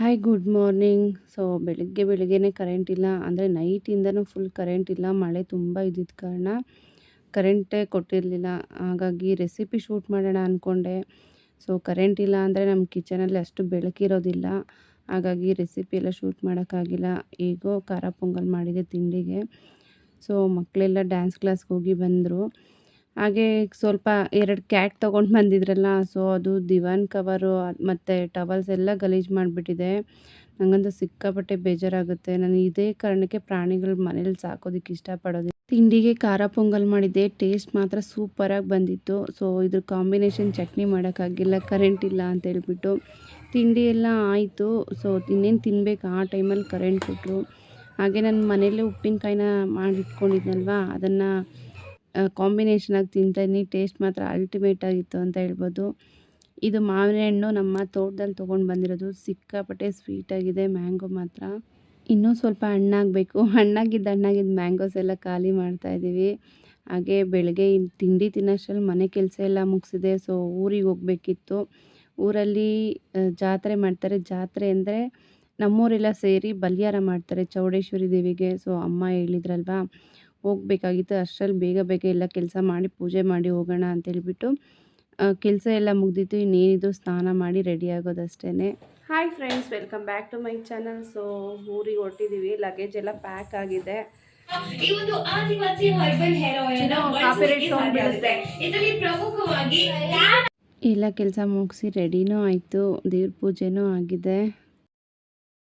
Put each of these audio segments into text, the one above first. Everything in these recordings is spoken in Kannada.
ಹಾಯ್ ಗುಡ್ ಮಾರ್ನಿಂಗ್ ಸೊ ಬೆಳಗ್ಗೆ ಬೆಳಿಗ್ಗೆನೇ ಕರೆಂಟ್ ಇಲ್ಲ. ಅಂದರೆ ನೈಟಿಂದನೂ ಫುಲ್ ಕರೆಂಟ್ ಇಲ್ಲ. ಮಳೆ ತುಂಬ ಇದ್ದಿದ್ದ ಕಾರಣ ಕರೆಂಟೇ ಕೊಟ್ಟಿರಲಿಲ್ಲ. ಹಾಗಾಗಿ ರೆಸಿಪಿ ಶೂಟ್ ಮಾಡೋಣ ಅಂದ್ಕೊಂಡೆ ಸೊ ಕರೆಂಟ್ ಇಲ್ಲ ಅಂದರೆ ನಮ್ಮ ಕಿಚನಲ್ಲಿ ಅಷ್ಟು ಬೆಳಕಿರೋದಿಲ್ಲ ಹಾಗಾಗಿ ರೆಸಿಪಿ ಎಲ್ಲ ಶೂಟ್ ಮಾಡೋಕ್ಕಾಗಿಲ್ಲ. ಈಗೋ ಖಾರ ಪೊಂಗಲ್ ಮಾಡಿದೆ ತಿಂಡಿಗೆ. ಸೊ ಮಕ್ಕಳೆಲ್ಲ ಡ್ಯಾನ್ಸ್ ಕ್ಲಾಸ್ಗೆ ಹೋಗಿ ಬಂದರು. ಹಾಗೆ ಸ್ವಲ್ಪ ಎರಡು ಕ್ಯಾಟ್ ತೊಗೊಂಡು ಬಂದಿದ್ರಲ್ಲ ಸೊ ಅದು ದಿವಾನ್ ಕವರು ಮತ್ತು ಟವಲ್ಸ್ ಎಲ್ಲ ಗಲೀಜು ಮಾಡಿಬಿಟ್ಟಿದೆ. ನನಗಂತೂ ಸಿಕ್ಕಾಪಟ್ಟೆ ಬೇಜಾರಾಗುತ್ತೆ. ನಾನು ಇದೇ ಕಾರಣಕ್ಕೆ ಪ್ರಾಣಿಗಳು ಮನೇಲಿ ಸಾಕೋದಕ್ಕೆ ಇಷ್ಟಪಡೋದು ತಿಂಡಿಗೆ ಖಾರ ಪೊಂಗಲ್ ಮಾಡಿದ್ದೆ. ಟೇಸ್ಟ್ ಮಾತ್ರ ಸೂಪರಾಗಿ ಬಂದಿತ್ತು. ಸೊ ಇದ್ರ ಕಾಂಬಿನೇಷನ್ ಚಟ್ನಿ ಮಾಡೋಕ್ಕಾಗಿಲ್ಲ ಕರೆಂಟ್ ಇಲ್ಲ ಅಂತ ಹೇಳ್ಬಿಟ್ಟು ತಿಂಡಿ ಎಲ್ಲ ಆಯಿತು. ಸೊ ಇನ್ನೇನು ತಿನ್ಬೇಕು? ಆ ಟೈಮಲ್ಲಿ ಕರೆಂಟ್ ಕೊಟ್ಟರು ಹಾಗೆ ನಾನು ಮನೇಲೇ ಉಪ್ಪಿನಕಾಯಿನ ಮಾಡಿಟ್ಕೊಂಡಿದ್ನಲ್ವ, ಅದನ್ನು ಕಾಂಬಿನೇಷನಾಗಿ ತಿಂತಾಯಿದ್ದೀನಿ ಟೇಸ್ಟ್ ಮಾತ್ರ ಅಲ್ಟಿಮೇಟ್ ಆಗಿತ್ತು ಅಂತ ಹೇಳ್ಬೋದು. ಇದು ಮಾವಿನ ಹಣ್ಣು ನಮ್ಮ ತೋಟದಲ್ಲಿ ತೊಗೊಂಡು ಬಂದಿರೋದು. ಸಿಕ್ಕಾಪಟ್ಟೆ ಸ್ವೀಟಾಗಿದೆ ಮ್ಯಾಂಗೋ ಮಾತ್ರ. ಇನ್ನೂ ಸ್ವಲ್ಪ ಹಣ್ಣಾಗಬೇಕು ಹಣ್ಣಾಗಿದ್ದ ಹಣ್ಣಾಗಿದ್ದು ಮ್ಯಾಂಗೋಸ್ ಎಲ್ಲ ಖಾಲಿ ಮಾಡ್ತಾಯಿದ್ದೀವಿ ಹಾಗೆ ಬೆಳಗ್ಗೆ ತಿಂಡಿ ತಿನ್ನೋಷ್ಟರಲ್ಲಿ ಮನೆ ಕೆಲಸ ಎಲ್ಲ ಮುಗಿಸಿದೆ. ಸೊ ಊರಿಗೆ ಹೋಗಬೇಕಿತ್ತು. ಊರಲ್ಲಿ ಜಾತ್ರೆ ಮಾಡ್ತಾರೆ. ಜಾತ್ರೆ ಅಂದರೆ ನಮ್ಮೂರೆಲ್ಲ ಸೇರಿ ಬಲಿಯಾರ ಮಾಡ್ತಾರೆ ಚೌಡೇಶ್ವರಿ ದೇವಿಗೆ. ಸೊ ಅಮ್ಮ ಹೇಳಿದ್ರಲ್ವಾ ಹೋಗ್ಬೇಕಾಗಿತ್ತು. ಅಷ್ಟರಲ್ಲಿ ಬೇಗ ಬೇಗ ಎಲ್ಲ ಕೆಲಸ ಮಾಡಿ ಪೂಜೆ ಮಾಡಿ ಹೋಗೋಣ ಅಂತೇಳ್ಬಿಟ್ಟು ಕೆಲಸ ಎಲ್ಲ ಮುಗ್ದಿತ್ತು. ಇನ್ನೇನಿದು ಸ್ನಾನ ಮಾಡಿ ready ಆಗೋದಷ್ಟೇ hi friends welcome back to my channel so ಊರಿಗೆ ಹೊಟ್ಟಿದ್ದೀವಿ ಲಗೇಜ್ ಎಲ್ಲ ಪ್ಯಾಕ್ ಆಗಿದೆ. ಎಲ್ಲ ಕೆಲಸ ಮುಗಿಸಿ ರೆಡಿನೂ ಆಯಿತು. ದೇವ್ರ ಪೂಜೆನೂ ಆಗಿದೆ.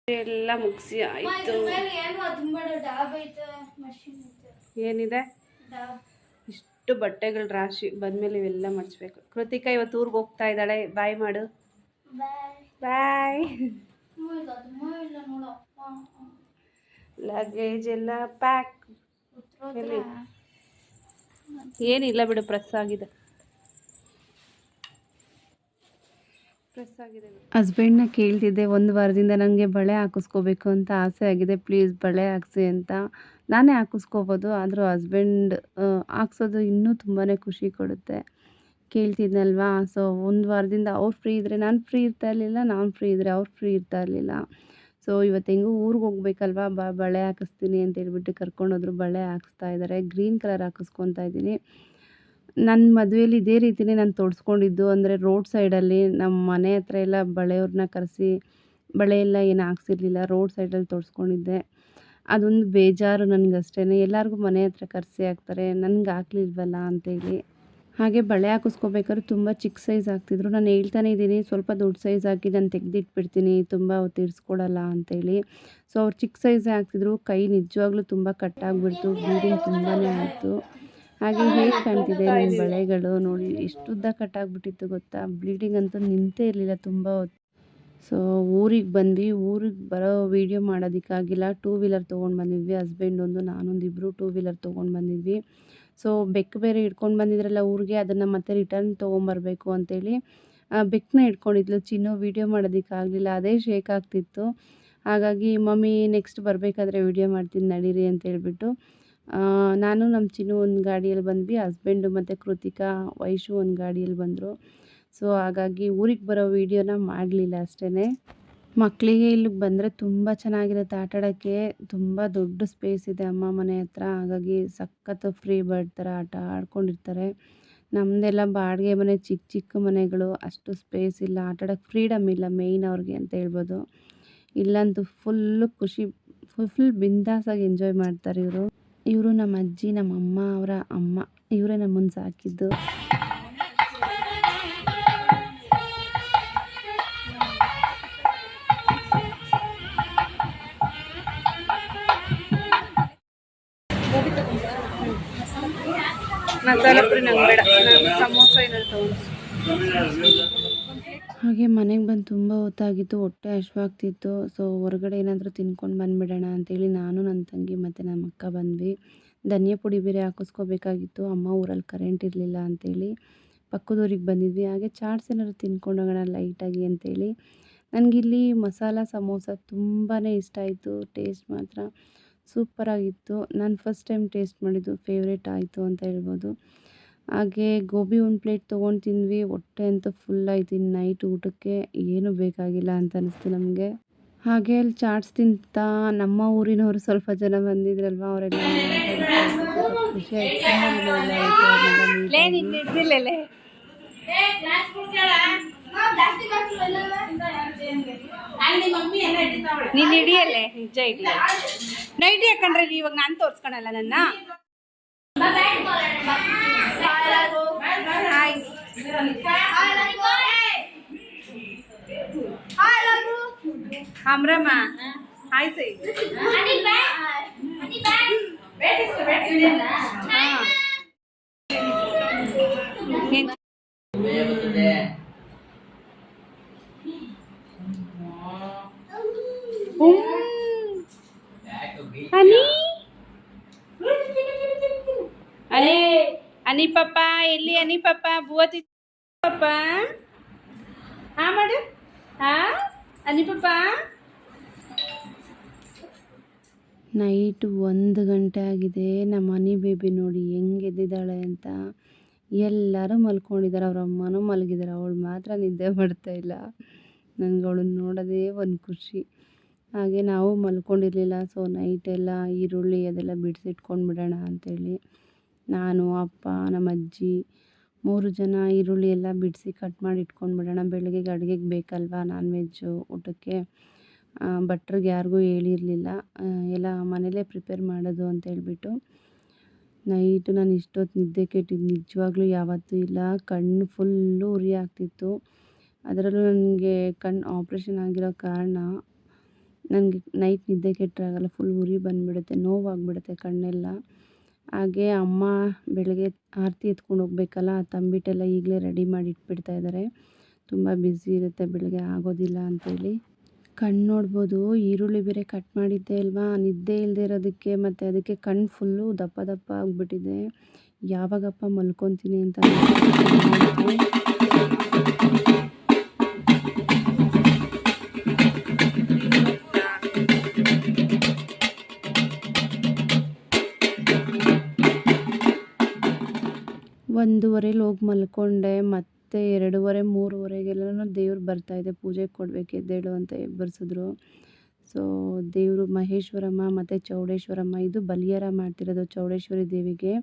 ಎಲ್ಲ ಮುಗಿಸಿ ಆಯಿತು. ಏನಿದೆ? ಇಷ್ಟು ಬಟ್ಟೆಗಳ ರಾಶಿ ಬಂದಮೇಲೆ ಇವೆಲ್ಲ ಮಾಡಿಸ್ಬೇಕು ಕೃತಿಕಾ ಇವತ್ತು ಊರಿಗೆ ಹೋಗ್ತಾ ಇದ್ದಾಳೆ. ಬಾಯ್ ಮಾಡು. ಬಾಯ್. ಲಗೇಜ್ ಎಲ್ಲ ಪ್ಯಾಕ್ ಏನಿಲ್ಲ ಬಿಡು ಪ್ರೆಸ್ ಆಗಿದೆ. ಹಸ್ಬೆಂಡ್ನ ಕೇಳ್ತಿದ್ದೆ, ಒಂದು ವಾರದಿಂದ ನನಗೆ ಬಳೆ ಹಾಕಿಸ್ಕೋಬೇಕು ಅಂತ ಆಸೆ ಆಗಿದೆ ಪ್ಲೀಸ್ ಬಳೆ ಹಾಕ್ಸಿ ಅಂತ. ನಾನೇ ಹಾಕಿಸ್ಕೋಬೋದು, ಆದರೂ ಹಸ್ಬೆಂಡ್ ಹಾಕ್ಸೋದು ಇನ್ನೂ ತುಂಬಾ ಖುಷಿ ಕೊಡುತ್ತೆ. ಕೇಳ್ತಿದ್ನಲ್ವಾ? ಸೊ ಒಂದು ವಾರದಿಂದ ಅವ್ರು ಫ್ರೀ ಇದ್ದರೆ ನಾನು ಫ್ರೀ ಇರ್ತಾ ಇರಲಿಲ್ಲ, ನಾನು ಫ್ರೀ ಇದ್ದರೆ ಅವ್ರು ಫ್ರೀ ಇರ್ತಾ ಇರಲಿಲ್ಲ. ಸೊ ಇವತ್ತು ಹೆಂಗೂ ಊರಿಗೆ ಹೋಗ್ಬೇಕಲ್ವಾ, ಬ, ಬಳೆ ಹಾಕಿಸ್ತೀನಿ ಅಂತ ಹೇಳ್ಬಿಟ್ಟು ಕರ್ಕೊಂಡೋದ್ರು ಬಳೆ ಹಾಕಿಸ್ತಾ ಇದ್ದಾರೆ ಗ್ರೀನ್ ಕಲರ್ ಹಾಕಿಸ್ಕೊತಾ ಇದ್ದೀನಿ. ನನ್ನ ಮದುವೆಯಲ್ಲಿ ಇದೇ ರೀತಿಯೇ ನಾನು ತೊಡ್ಸ್ಕೊಂಡಿದ್ದು. ಅಂದರೆ ರೋಡ್ ಸೈಡಲ್ಲಿ ನಮ್ಮ ಮನೆ ಹತ್ರ ಎಲ್ಲ ಬಳೆಯವ್ರನ್ನ ಕರೆಸಿ ಬಳೆ ಎಲ್ಲ ಏನು ಹಾಕ್ಸಿರ್ಲಿಲ್ಲ, ರೋಡ್ ಸೈಡಲ್ಲಿ ತೊಡ್ಸ್ಕೊಂಡಿದ್ದೆ. ಅದೊಂದು ಬೇಜಾರು ನನಗಷ್ಟೇ ಎಲ್ಲರಿಗೂ ಮನೆ ಹತ್ರ ಕರೆಸಿ ಹಾಕ್ತಾರೆ, ನನಗೆ ಹಾಕ್ಲಿಲ್ವಲ್ಲ ಅಂತೇಳಿ. ಹಾಗೆ ಬಳೆ ಹಾಕಿಸ್ಕೋಬೇಕಾದ್ರೆ ತುಂಬ ಚಿಕ್ಕ ಸೈಜ್ ಹಾಕ್ತಿದ್ರು. ನಾನು ಹೇಳ್ತಾನೆ ಇದ್ದೀನಿ, ಸ್ವಲ್ಪ ದೊಡ್ಡ ಸೈಜ್ ಹಾಕಿ ನಾನು ತೆಗೆದಿಟ್ಬಿಡ್ತೀನಿ, ತುಂಬ ಹೊತ್ತು ಅಂತೇಳಿ. ಸೊ ಅವ್ರು ಚಿಕ್ಕ ಸೈಜೇ ಹಾಕ್ತಿದ್ರು. ಕೈ ನಿಜವಾಗ್ಲೂ ತುಂಬ ಕಟ್ಟಾಗ್ಬಿಡ್ತು ಬ್ಲೀಡಿಂಗ್ ತುಂಬಾ ಆಯಿತು. ಹಾಗೆ ಹೇಗೆ ಕಾಣ್ತಿದೆ ನಿಮ್ಮ ಬಳೆಗಳು ನೋಡಿ ಎಷ್ಟು ಉದ್ದ ಕಟ್ಟಾಗ್ಬಿಟ್ಟಿತ್ತು ಗೊತ್ತಾ? ಬ್ಲೀಡಿಂಗ್ ಅಂತೂ ನಿಂತೇ ಇರಲಿಲ್ಲ ತುಂಬ ಹೊತ್ತು. ಸೊ ಊರಿಗೆ ಬಂದ್ವಿ. ಊರಿಗೆ ಬರೋ ವೀಡಿಯೋ ಮಾಡೋದಕ್ಕಾಗಿಲ್ಲ. ಟೂ ವೀಲರ್ ತೊಗೊಂಡು ಬಂದಿದ್ವಿ. ಹಸ್ಬೆಂಡ್ ಒಂದು ನಾನೊಂದು ಇಬ್ಬರು ಟೂ ವೀಲರ್ ತೊಗೊಂಡು ಬಂದಿದ್ವಿ. ಸೊ ಬೆಕ್ಕು ಬೇರೆ ಇಟ್ಕೊಂಡು ಬಂದಿದ್ರಲ್ಲ ಊರಿಗೆ ಅದನ್ನು ಮತ್ತೆ ರಿಟರ್ನ್ ತೊಗೊಂಬರ್ಬೇಕು ಅಂತೇಳಿ ಬೆಕ್ಕನ್ನ ಇಟ್ಕೊಂಡಿದ್ಲು ಚಿನ್ನು ವೀಡಿಯೋ ಮಾಡೋದಕ್ಕಾಗಲಿಲ್ಲ. ಅದೇ ಶೇಕ್ ಆಗ್ತಿತ್ತು. ಹಾಗಾಗಿ ಮಮ್ಮಿ ನೆಕ್ಸ್ಟ್ ಬರಬೇಕಾದ್ರೆ ವೀಡಿಯೋ ಮಾಡ್ತೀನಿ ನಡೀರಿ ಅಂತ ಹೇಳ್ಬಿಟ್ಟು ನಾನು ನಮ್ಮ ಚಿನ್ನು ಒಂದು ಗಾಡಿಯಲ್ಲಿ ಬಂದ್ವಿ, ಹಸ್ಬೆಂಡು ಮತ್ತು ಕೃತಿಕಾ, ವೈಶು ಒಂದು ಗಾಡಿಯಲ್ಲಿ ಬಂದರು. ಸೊ, ಹಾಗಾಗಿ ಊರಿಗೆ ಬರೋ ವೀಡಿಯೋನ ಮಾಡಲಿಲ್ಲ ಅಷ್ಟೇ ಮಕ್ಕಳಿಗೆ ಇಲ್ಲಿಗೆ ಬಂದರೆ ತುಂಬ ಚೆನ್ನಾಗಿರುತ್ತೆ ಆಟಾಡೋಕ್ಕೆ. ತುಂಬ ದೊಡ್ಡ ಸ್ಪೇಸ್ ಇದೆ ಅಮ್ಮ ಮನೆ ಹತ್ರ. ಹಾಗಾಗಿ ಸಖತ್ತು ಫ್ರೀ ಬರ್ಡ್ ಥರ ಆಟ ಆಡ್ಕೊಂಡಿರ್ತಾರೆ. ನಮ್ಮದೆಲ್ಲ ಬಾಡಿಗೆ ಮನೆ ಚಿಕ್ಕ ಚಿಕ್ಕ ಮನೆಗಳು. ಅಷ್ಟು ಸ್ಪೇಸ್ ಇಲ್ಲ. ಆಟ ಆಡೋಕ್ಕೆ ಫ್ರೀಡಮ್ ಇಲ್ಲ ಮೇಯ್ನ್ ಅವ್ರಿಗೆ ಅಂತ ಹೇಳ್ಬೋದು. ಇಲ್ಲಂತೂ ಫುಲ್ಲು ಖುಷಿ ಫುಲ್ ಫುಲ್ ಬಿಂದಾಸಾಗಿ ಎಂಜಾಯ್ ಮಾಡ್ತಾರೆ ಇವರು. ಇವರು ನಮ್ಮ ಅಜ್ಜಿ, ನಮ್ಮ ಅಮ್ಮ, ಅವರ ಅಮ್ಮ, ಇವರೇ ನಮ್ಮನ್ನು ಸಾಕಿದ್ದು. ಮಸಾಲೆ ಪುರಿ ನಂಗೆ ಬೇಡ ಸಮೋಸ ಏನಾದ್ರು ತಗೊಂಡು. ಹಾಗೆ ಮನೆಗೆ ಬಂದು ತುಂಬ ಹೊತ್ತಾಗಿತ್ತು, ಹೊಟ್ಟೆ ಹಶ್ವಾಗ್ತಿತ್ತು ಸೊ ಹೊರಗಡೆ ಏನಾದರೂ ತಿನ್ಕೊಂಡು ಬಂದುಬಿಡೋಣ ಅಂತೇಳಿ ನಾನು ನನ್ನ ತಂಗಿ ಮತ್ತು ನಮ್ಮ ಅಕ್ಕ ಬಂದ್ವಿ. ಧನಿಯಾ ಪುಡಿ ಬೇರೆ ಹಾಕಿಸ್ಕೋಬೇಕಾಗಿತ್ತು, ಅಮ್ಮ ಊರಲ್ಲಿ ಕರೆಂಟ್ ಇರಲಿಲ್ಲ ಅಂತೇಳಿ ಪಕ್ಕದೂರಿಗೆ ಬಂದಿದ್ವಿ. ಹಾಗೆ ಚಾಟ್ಸ್ ಏನಾದ್ರು ತಿನ್ಕೊಂಡು ಹೋಗೋಣ ಲೈಟಾಗಿ ಅಂತೇಳಿ ನನಗಿಲ್ಲಿ ಮಸಾಲ ಸಮೋಸ ತುಂಬಾ ಇಷ್ಟ ಆಯಿತು ಟೇಸ್ಟ್ ಮಾತ್ರ ಸೂಪರಾಗಿತ್ತು ನಾನು ಫಸ್ಟ್ ಟೈಮ್ ಟೇಸ್ಟ್ ಮಾಡಿದ್ದು ಫೇವ್ರೇಟ್ ಆಯಿತು ಅಂತ ಹೇಳ್ಬೋದು. ಹಾಗೆ ಗೋಬಿ ಒಂದು ಪ್ಲೇಟ್ ತೊಗೊಂಡು ತಿಂದ್ವಿ ಹೊಟ್ಟೆ ಅಂತೂ ಫುಲ್ ಆಯ್ತು. ಇನ್ನು ನೈಟ್ ಊಟಕ್ಕೆ ಏನೂ ಬೇಕಾಗಿಲ್ಲ ಅಂತ ಅನಿಸ್ತು ನಮಗೆ. ಹಾಗೆ ಅಲ್ಲಿ ಚಾಟ್ಸ್ ತಿಂತಾ ನಮ್ಮ ಊರಿನವರು ಸ್ವಲ್ಪ ಜನ ಬಂದಿದ್ರಲ್ವ ಅವರೆಲ್ಲ. ನೀನು ಹಿಡಿಯಲ್ಲೇ? ನಿಜ ಹಿಡಿಯ ನೈಟ್ ಯಾಕಂದ್ರೆ ಇವಾಗ ನಾನು ತೋರ್ಸ್ಕೊಳಲ್ಲ ನನ್ನ? हमरा माँ हाय से अनिल बैठ अनिल बैठ बैठ इसको बैठ ले ना ಅನಿ ಅನಿ ಪಪ್ಪ ಎಲ್ಲಿ ಅನಿ ಪಪ್ಪ ಹಾ, ಮಾಡು. ಅನಿ ಪಪ್ಪ ನೈಟ್ ಒಂದು ಗಂಟೆ ಆಗಿದೆ. ನಮ್ಮ ಮನಿ ಬೇಬಿ ನೋಡಿ ಹೆಂಗೆ ಎದ್ದಿದ್ದಾಳೆ ಅಂತ ಎಲ್ಲರೂ ಮಲ್ಕೊಂಡಿದ್ದಾರೆ. ಅವ್ರ ಅಮ್ಮನೂ ಮಲಗಿದ್ದಾರೆ. ಅವಳು ಮಾತ್ರ ನಿದ್ದೆ ಮಾಡ್ತಾ ಇಲ್ಲ. ನನಗೆ ಅವಳನ್ನ ನೋಡೋದೇ ಒಂದು ಖುಷಿ. ಹಾಗೆ ನಾವು ಮಲ್ಕೊಂಡಿರಲಿಲ್ಲ. ಸೊ ನೈಟೆಲ್ಲ ಈರುಳ್ಳಿ ಅದೆಲ್ಲ ಬಿಡಿಸಿಟ್ಕೊಂಡು ಬಿಡೋಣ ಅಂತೇಳಿ. ನಾನು, ಅಪ್ಪ ನಮ್ಮ ಅಜ್ಜಿ ಮೂರು ಜನ ಈರುಳ್ಳಿ ಎಲ್ಲ ಬಿಡಿಸಿ ಕಟ್ ಮಾಡಿ ಇಟ್ಕೊಂಡು ಬಿಡೋಣ. ಬೆಳಗ್ಗೆಗೆ ಅಡುಗೆಗೆ ಬೇಕಲ್ವಾ ನಾನ್ ವೆಜ್ಜು ಊಟಕ್ಕೆ? ಭಟ್ರಿಗೆ ಯಾರಿಗೂ ಹೇಳಿರಲಿಲ್ಲ. ಎಲ್ಲ ಮನೇಲೇ ಪ್ರಿಪೇರ್ ಮಾಡೋದು ಅಂತ ಹೇಳ್ಬಿಟ್ಟು ನೈಟು ನಾನು ಇಷ್ಟೊತ್ತು ನಿದ್ದೆ ಕೆಟ್ಟಿದ್ದು. ನಿಜವಾಗ್ಲೂ ಯಾವತ್ತೂ ಇಲ್ಲ. ಕಣ್ಣು ಫುಲ್ಲು ಉರಿ ಆಗ್ತಿತ್ತು. ಅದರಲ್ಲೂ ನನಗೆ ಕಣ್ಣು ಆಪ್ರೇಷನ್ ಆಗಿರೋ ಕಾರಣ ನನಗೆ ನೈಟ್ ನಿದ್ದೆ ಕೆಟ್ಟರೆ ಆಗಲ್ಲ ಫುಲ್ ಉರಿ ಬಂದುಬಿಡುತ್ತೆ. ನೋವಾಗ್ಬಿಡುತ್ತೆ ಕಣ್ಣೆಲ್ಲ. ಹಾಗೆ ಅಮ್ಮ ಬೆಳಗ್ಗೆ ಆರತಿ ಎತ್ಕೊಂಡು ಹೋಗ್ಬೇಕಲ್ಲ, ಆ ತಂಬಿಟ್ಟೆಲ್ಲ ಈಗಲೇ ರೆಡಿ ಮಾಡಿ ಇಟ್ಬಿಡ್ತಾ ಇದ್ದಾರೆ ತುಂಬ ಬ್ಯುಸಿ ಇರುತ್ತೆ ಬೆಳಗ್ಗೆ ಆಗೋದಿಲ್ಲ ಅಂತೇಳಿ. ಕಣ್ಣು ನೋಡ್ಬೋದು, ಈರುಳ್ಳಿ ಬೇರೆ ಕಟ್ ಮಾಡಿದ್ದೆ ಅಲ್ವಾ? ನಿದ್ದೆ ಇಲ್ಲದೆ ಇರೋದಕ್ಕೆ ಮತ್ತು ಅದಕ್ಕೆ ಕಣ್ಣು ಫುಲ್ಲು ದಪ್ಪ ದಪ್ಪ ಆಗಿಬಿಟ್ಟಿದೆ. ಯಾವಾಗಪ್ಪ ಮಲ್ಕೊತೀನಿ ಅಂತ ಒಂದೂವರೆಲಿ ಹೋಗಿ ಮಲ್ಕೊಂಡೆ, ಮತ್ತೆ ಎರಡೂವರೆ, ಮೂರುವರೆಗೆಲ್ಲನೂ ದೇವ್ರು ಬರ್ತಾಯಿದೆ ಪೂಜೆಗೆ ಕೊಡಬೇಕು, ಎದ್ದೇಳು ಅಂತ ಎಬ್ಬರಿಸಿದ್ರು. ಸೊ ದೇವರು ಮಹೇಶ್ವರಮ್ಮ ಮತ್ತು ಚೌಡೇಶ್ವರಮ್ಮ, ಇದು ಬಲಿಯರ ಮಾಡ್ತಿರೋದು ಚೌಡೇಶ್ವರಿ ದೇವಿಗೆ.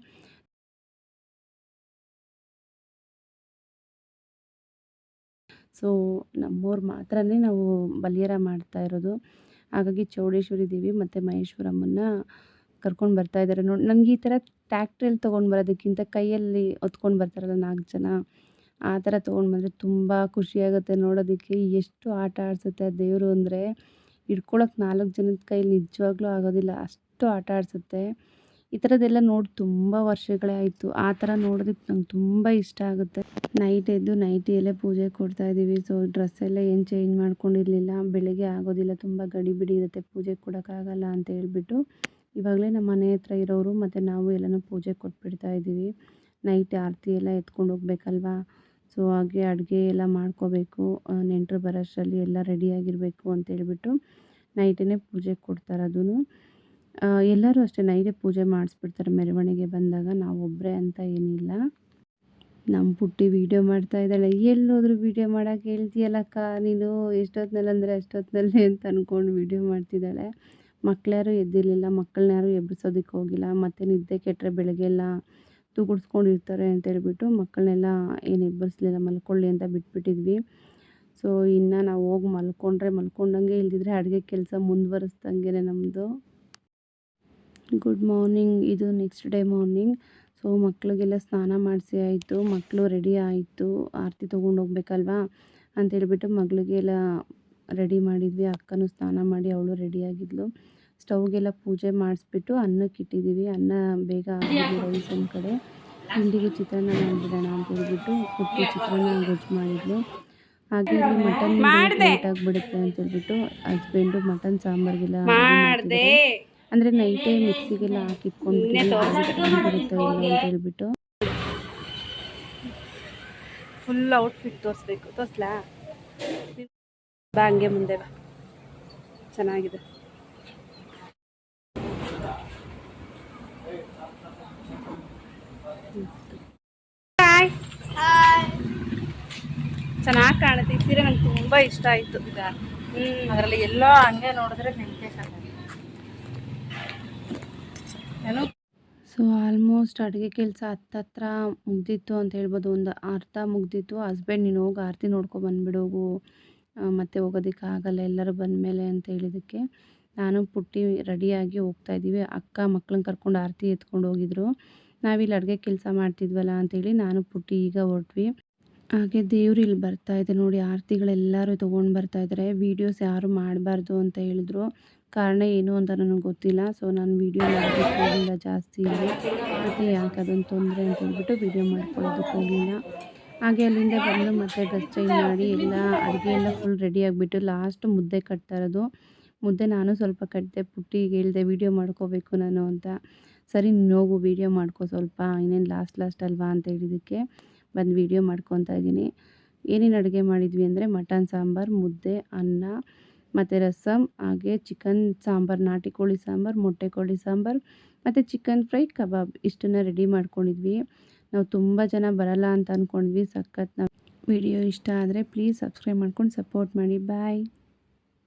ಸೊ ನಮ್ಮವ್ರು ಮಾತ್ರನೇ ನಾವು ಬಲಿಯರ ಮಾಡ್ತಾ ಇರೋದು. ಹಾಗಾಗಿ ಚೌಡೇಶ್ವರಿ ದೇವಿ ಮತ್ತು ಮಹೇಶ್ವರಮ್ಮನ್ನ ಕರ್ಕೊಂಡು ಬರ್ತಾ ಇದ್ದಾರೆ. ನೋಡಿ ನನಗೆ ಈ ಥರ ಟ್ಯಾಕ್ಟ್ರಲ್ಲಿ ತೊಗೊಂಡು ಬರೋದಕ್ಕಿಂತ ಕೈಯಲ್ಲಿ ಹೊತ್ಕೊಂಡು ಬರ್ತಾರಲ್ಲ ನಾಲ್ಕು ಜನ, ಆ ಥರ ತೊಗೊಂಡು ಬಂದರೆ ತುಂಬ ಖುಷಿಯಾಗುತ್ತೆ ನೋಡೋದಕ್ಕೆ. ಎಷ್ಟು ಆಟ ಆಡಿಸುತ್ತೆ ಆ ದೇವರು ಅಂದರೆ ಹಿಡ್ಕೊಳಕ್ಕೆ ನಾಲ್ಕು ಜನದ ಕೈಲಿ ನಿಜವಾಗ್ಲೂ ಆಗೋದಿಲ್ಲ, ಅಷ್ಟು ಆಟ ಆಡಿಸುತ್ತೆ. ಈ ಥರದ್ದೆಲ್ಲ ನೋಡಿ ತುಂಬ ವರ್ಷಗಳೇ ಆಯಿತು, ಆ ಥರ ನೋಡೋದಕ್ಕೆ ನಂಗೆ ತುಂಬ ಇಷ್ಟ ಆಗುತ್ತೆ. ನೈಟ್ ಎದ್ದು ನೈಟಿಯಲ್ಲೇ ಪೂಜೆ ಕೊಡ್ತಾ ಇದ್ದೀವಿ, ಸೊ ಡ್ರೆಸ್ ಎಲ್ಲ ಏನು ಚೇಂಜ್ ಮಾಡ್ಕೊಂಡಿರಲಿಲ್ಲ, ಬೆಳಿಗ್ಗೆ ಆಗೋದಿಲ್ಲ, ತುಂಬ ಗಡಿಬಿಡಿ ಇರುತ್ತೆ, ಪೂಜೆ ಕೊಡೋಕ್ಕಾಗಲ್ಲ ಅಂತ ಹೇಳ್ಬಿಟ್ಟು. ಇವಾಗಲೇ ನಮ್ಮ ಮನೆ ಹತ್ರ ಇರೋರು ಮತ್ತು ನಾವು ಎಲ್ಲನೂ ಪೂಜೆ ಕೊಟ್ಬಿಡ್ತಾ ಇದ್ದೀವಿ. ನೈಟ್ ಆರತಿ ಎಲ್ಲ ಎತ್ಕೊಂಡು ಹೋಗ್ಬೇಕಲ್ವಾ? ಸೊ, ಹಾಗೆ ಅಡುಗೆ ಎಲ್ಲ ಮಾಡ್ಕೋಬೇಕು. ನೆಂಟರು ಬರೋಷ್ಟರಲ್ಲಿ ಎಲ್ಲ ರೆಡಿಯಾಗಿರಬೇಕು ಅಂತ ಹೇಳ್ಬಿಟ್ಟು ನೈಟೇ ಪೂಜೆ ಕೊಡ್ತಾರೆ ಅದೂ ಎಲ್ಲರೂ ಅಷ್ಟೇ ನೈಟೇ ಪೂಜೆ ಮಾಡಿಸ್ಬಿಡ್ತಾರೆ ಮೆರವಣಿಗೆ ಬಂದಾಗ. ನಾವು ಒಬ್ಬರೇ ಅಂತ ಏನಿಲ್ಲ. ನಮ್ಮ ಪುಟ್ಟಿ ವೀಡಿಯೋ ಮಾಡ್ತಾ ಇದ್ದಾಳೆ. ಎಲ್ಲೋದ್ರು ವೀಡಿಯೋ ಮಾಡೋಕೆ ಹೇಳ್ತೀಯಲ್ಲಕ್ಕ ನೀನು? ಎಷ್ಟೊತ್ತಿನಲ್ಲಿ ಅಂದರೆ ಅಷ್ಟೊತ್ತಿನಲ್ಲಿ ಅಂತ ಅಂದ್ಕೊಂಡು ವೀಡಿಯೋ ಮಾಡ್ತಿದ್ದಾಳೆ. ಮಕ್ಳ್ಯಾರು ಎದ್ದಿರಲಿಲ್ಲ ಮಕ್ಕಳನ್ನ ಯಾರೂ ಎಬ್ಬಿಸೋದಕ್ಕೆ ಹೋಗಿಲ್ಲ, ಮತ್ತು ನಿದ್ದೆ ಕೆಟ್ಟರೆ ಬೆಳಗ್ಗೆ ಎಲ್ಲ ತೂಗುಡ್ಸ್ಕೊಂಡಿರ್ತಾರೆ ಅಂತ ಹೇಳ್ಬಿಟ್ಟು ಮಕ್ಕಳನ್ನೆಲ್ಲ ಏನು ಎಬ್ಬರಿಸ್ಲಿಲ್ಲ ಮಲ್ಕೊಳ್ಳಿ ಅಂತ ಬಿಟ್ಬಿಟ್ಟಿದ್ವಿ. ಸೊ ಇನ್ನು ನಾವು ಹೋಗಿ ಮಲ್ಕೊಂಡ್ರೆ ಮಲ್ಕೊಂಡಂಗೆ ಇಲ್ದಿದ್ರೆ ಅಡುಗೆ ಕೆಲಸ ಮುಂದುವರಿಸ್ದಂಗೆ ನಮ್ಮದು ಗುಡ್ ಮಾರ್ನಿಂಗ್ ಇದು ನೆಕ್ಸ್ಟ್ ಡೇ ಮಾರ್ನಿಂಗ್ ಸೊ ಮಕ್ಕಳಿಗೆಲ್ಲ ಸ್ನಾನ ಮಾಡಿಸಿ ಆಯಿತು ಮಕ್ಕಳು ರೆಡಿ ಆಯಿತು, ಆರತಿ ತೊಗೊಂಡು ಹೋಗ್ಬೇಕಲ್ವಾ? ಅಂತೇಳ್ಬಿಟ್ಟು ಮಗಳಿಗೆಲ್ಲ ರೆಡಿ ಮಾಡಿದ್ವಿ. ಅಕ್ಕನೂ ಸ್ನಾನ ಮಾಡಿ ಅವಳು ರೆಡಿಯಾಗಿದ್ಲು. ಸ್ಟವ್ಗೆಲ್ಲ ಪೂಜೆ ಮಾಡಿಸ್ಬಿಟ್ಟು ಅನ್ನಕ್ಕೆ ಇಟ್ಟಿದ್ದೀವಿ. ಅನ್ನ ಬೇಗ ರೈಸ್ ಒಂದು ಕಡೆ. ಹಿಂಡಿಗೆ ಚಿತ್ರಾನ್ನ ಮಾಡಿಬಿಡೋಣ ಅಂತ ಹೇಳ್ಬಿಟ್ಟು ಪುಟ್ಟಿ ಚಿತ್ರಾನ್ನ ಗೊಜ್ಜು ಮಾಡಿದ್ಲು. ಹಾಗೆ ಇಲ್ಲಿ ಮಟನ್ ಲೇಟ್ ಆಗಿಬಿಡುತ್ತೆ ಅಂತ ಹೇಳ್ಬಿಟ್ಟು ಹಸ್ಬೆಂಡು ಮಟನ್ ಸಾಂಬಾರಿಗೆಲ್ಲ. ಅಂದರೆ ನೈಟೇ ಮಿಕ್ಸಿಗೆಲ್ಲ ಹಾಕಿ ಇಟ್ಕೊಂಡ್ಬಿಟ್ಟಿದ್ದೀವಿ ಬರುತ್ತೆ ಅಂತ ಹೇಳ್ಬಿಟ್ಟು. ಫುಲ್ ಔಟ್ಫಿಟ್ ತೋರಿಸ್ಬೇಕು. ತೋರಿಸ್ಲಾ? ಬಾ ಹಂಗೆ ಮುಂದೆ ಬಾ. ಚೆನ್ನಾಗಿದೆ. ಚೆನ್ನಾಗಿ ಕಾಣುತ್ತೆ. ಈ ಸೀರೆ ನಂಗೆ ತುಂಬ ಇಷ್ಟ ಆಯಿತು. ಅದರಲ್ಲಿ ಎಲ್ಲೋ ಹಂಗೆ ನೋಡಿದ್ರೆ ನೆನಪೇ ಸೊ ಆಲ್ಮೋಸ್ಟ್ ಅಡುಗೆ ಕೆಲಸ ಹತ್ತತ್ರ ಮುಗ್ದಿತ್ತು ಅಂತ ಹೇಳ್ಬೋದು. ಒಂದು ಅರ್ಧ ಮುಗ್ದಿತ್ತು. ಹಸ್ಬೆಂಡ್ ನೀನು ಹೋಗಿ ಆರತಿ ನೋಡ್ಕೊ ಬಂದ್ಬಿಡೋಗು ಮತ್ತೆ ಹೋಗೋದಕ್ಕೆ ಆಗಲ್ಲ, ಎಲ್ಲರೂ ಬಂದಮೇಲೆ ಅಂತ ಹೇಳಿದ್ದಕ್ಕೆ ನಾನು ಪುಟ್ಟಿ ರೆಡಿಯಾಗಿ ಹೋಗ್ತಾ ಇದ್ದೀವಿ. ಅಕ್ಕ ಮಕ್ಳನ್ನ ಕರ್ಕೊಂಡು ಆರತಿ ಎತ್ಕೊಂಡು ಹೋಗಿದ್ರು. ನಾವಿಲ್ಲಿ ಅಡುಗೆ ಕೆಲಸ ಮಾಡ್ತಿದ್ವಲ್ಲ ಅಂತೇಳಿ ನಾನು ಪುಟ್ಟಿ ಈಗ ಹೊರಟ್ವಿ. ಹಾಗೆ ದೇವ್ರು ಇಲ್ಲಿ ಬರ್ತಾ ಇದೆ ನೋಡಿ ಆರತಿಗಳೆಲ್ಲರೂ ತೊಗೊಂಡು ಬರ್ತಾ ಇದ್ದಾರೆ ವೀಡಿಯೋಸ್ ಯಾರು ಮಾಡಬಾರ್ದು ಅಂತ ಹೇಳಿದ್ರು. ಕಾರಣ ಏನು ಅಂತ ನನಗೆ ಗೊತ್ತಿಲ್ಲ. ಸೊ ನಾನು ವೀಡಿಯೋ ಮಾಡೋದಕ್ಕೆ ಜಾಸ್ತಿ ಇಲ್ಲಿ. ಮತ್ತು ಯಾಕೆ ಅದೊಂದು ತೊಂದರೆ ಅಂತ ಹೇಳ್ಬಿಟ್ಟು ವೀಡಿಯೋ ಮಾಡ್ಕೊಳ್ಳೋದಕ್ಕೆ ಹೋಗಲಿಲ್ಲ ಹಾಗೆ ಅಲ್ಲಿಂದ ಬಂದು ಮತ್ತೆ ಡ್ರೆಸ್ ಚೇಂಜ್ ಮಾಡಿ ಎಲ್ಲ ಅಡುಗೆ ಎಲ್ಲ ಫುಲ್ ರೆಡಿ ಆಗಿಬಿಟ್ಟು ಲಾಸ್ಟ್ ಮುದ್ದೆ ಕಟ್ತಾ ಇರೋದು. ಮುದ್ದೆ ನಾನು ಸ್ವಲ್ಪ ಕಟ್ಟಿದೆ ಪುಟ್ಟಿಗೆ ಹೇಳಿದೆ ವೀಡಿಯೋ ಮಾಡ್ಕೋಬೇಕು ನಾನು ಅಂತ. ಸರಿ ಹೋಗು ವೀಡಿಯೋ ಮಾಡ್ಕೋ ಸ್ವಲ್ಪ, ಇನ್ನೇನು ಲಾಸ್ಟ್ ಲಾಸ್ಟ್ ಅಲ್ವಾ ಅಂತ ಹೇಳಿದ್ದಕ್ಕೆ ಬಂದು ವೀಡಿಯೋ ಮಾಡ್ಕೊತಾ ಇದ್ದೀನಿ. ಏನೇನು ಅಡುಗೆ ಮಾಡಿದ್ವಿ ಅಂದರೆ ಮಟನ್ ಸಾಂಬಾರು, ಮುದ್ದೆ, ಅನ್ನ, ಮತ್ತು ರಸಮ್ ಹಾಗೆ ಚಿಕನ್ ಸಾಂಬಾರು, ನಾಟಿ ಕೋಳಿ ಸಾಂಬಾರು, ಮೊಟ್ಟೆ ಕೋಳಿ ಸಾಂಬಾರು, ಮತ್ತು ಚಿಕನ್ ಫ್ರೈ ಕಬಾಬ್ ಇಷ್ಟನ್ನು ರೆಡಿ ಮಾಡ್ಕೊಂಡಿದ್ವಿ. ನಾವು ತುಂಬ ಜನ ಬರಲ್ಲ ಅಂತ ಅಂದ್ಕೊಂಡ್ವಿ ಸಖತ್ ನಾವು ವಿಡಿಯೋ ಇಷ್ಟ ಆದರೆ ಪ್ಲೀಸ್ ಸಬ್ಸ್ಕ್ರೈಬ್ ಮಾಡ್ಕೊಂಡು ಸಪೋರ್ಟ್ ಮಾಡಿ. ಬಾಯ್